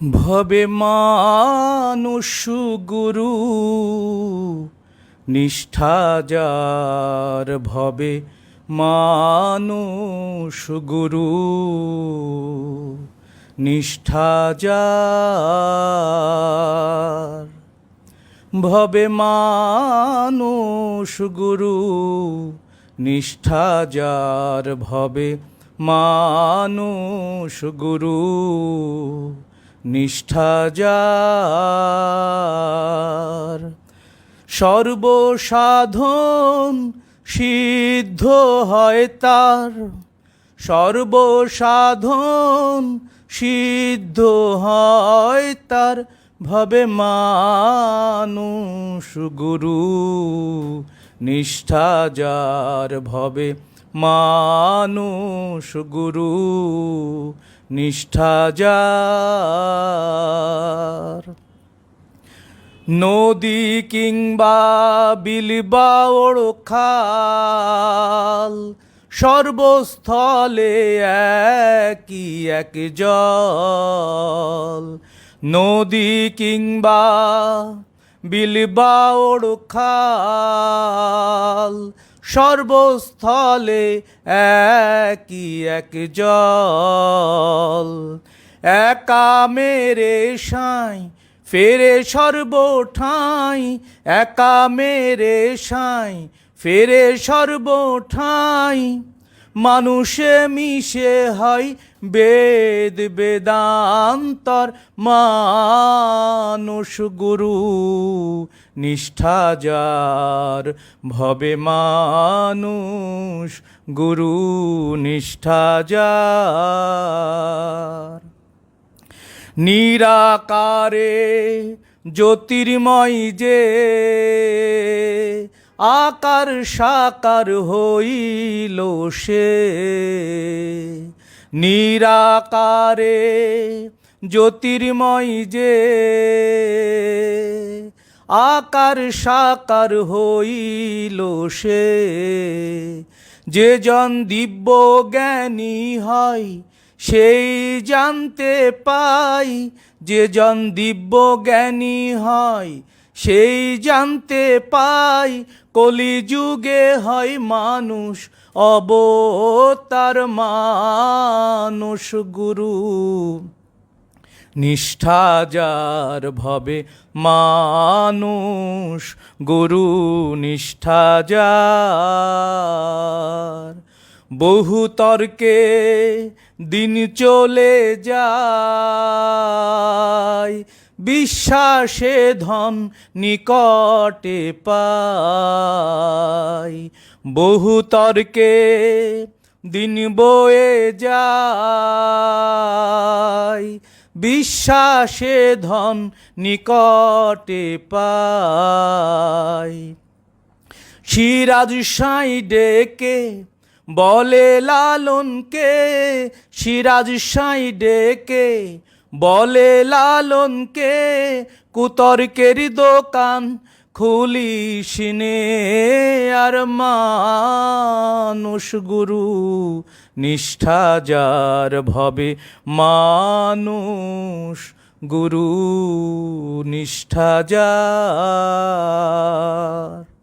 ভবে মানুষ গুরু, নিষ্ঠা যার ভবে মানুষ গুরু, নিষ্ঠা যার ভবে মানুষ গুরু, নিষ্ঠা যার ভবে মানুষ গুরু। নিষ্ঠা যার। সর্বসাধন সিদ্ধ হয় তার। সর্বসাধন সিদ্ধ হয় তার। ভবে মানুষ গুরু, নিষ্ঠা যার। ভবে মানুষ গুরু। নিষ্ঠা যার। নদী কিংবা বিলবা খাল সর্বস্থলে একই এক জল। নদী কিংবা বিলবা খাল সর্বস্থলে একই এক জল। একা মেরে সাই ফেরে সর্বঠাই। একা মেরে সাই ফেরে সর্বঠাই। মানুষে মিশে হয় বেদ বেদান্তর মানুষ গুরু। নিষ্ঠা যার ভবে মানুষ গুরু, নিষ্ঠা যার। নিরাকারে জ্যোতির্ময় যে আকার সাকার হইল সে। নিরাকারে জ্যোতির্ময় যে। আকার সাকার হইল সে। যে জন দিব্য জ্ঞানী হয়, সেই জানতে পাই যে জন দিব্য জ্ঞানী হয় সেই জানতে পাই কলিযুগে হয় মানুষ, অবতার মানুষ, গুরু। নিষ্ঠা যার ভবে মানুষ, গুরু নিষ্ঠা যার। বহু তর্কে দিন চলে যায়। বিশ্বাসে ধন নিকটে পাই। বহু তর্কে দিন বয়ে যায়। বিশ্বাসে ধন নিকটে পাই। সিরাজ সাই ডেকে বলে লালনকে, সিরাজ সাই ডেকে বলে লালনকে, কুতর্কের দোকান খুলিসিনে আর মানুষ গুরু, নিষ্ঠা যার ভবে মানুষ গুরু, নিষ্ঠা যার